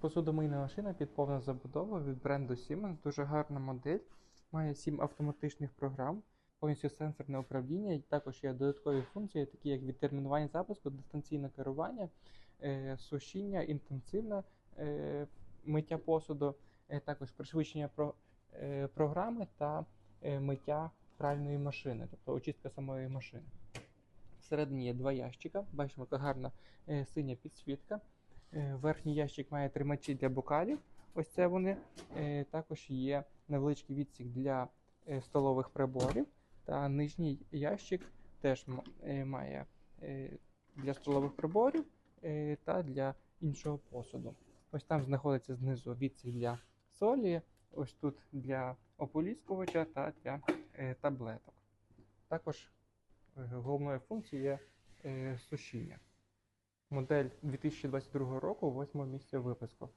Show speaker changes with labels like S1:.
S1: Посудомийна машина під повну забудову від бренду Siemens. Дуже гарна модель. Має 7 автоматичних програм, повністю сенсорне управління. І також є додаткові функції, такі як відтермінування запуску, дистанційне керування, е, сушіння, інтенсивне е, миття посуду, е, також пришвидшення про, програми та миття пральної машини, тобто очистка самої машини. Всередині є два ящика. Бачимо, яка гарна синя підсвітка. Е, Верхній ящик має тримачі для бокалів. Ось це вони. Е, Також є невеличкий відсік для е, столових приборів. Та нижній ящик теж має для столових приборів та для іншого посуду. Ось там знаходиться знизу відсік для солі, ось тут для ополіскувача та для таблеток. Також головною функцією є сушіння. Модель 2022 року, восьмого місця випуску.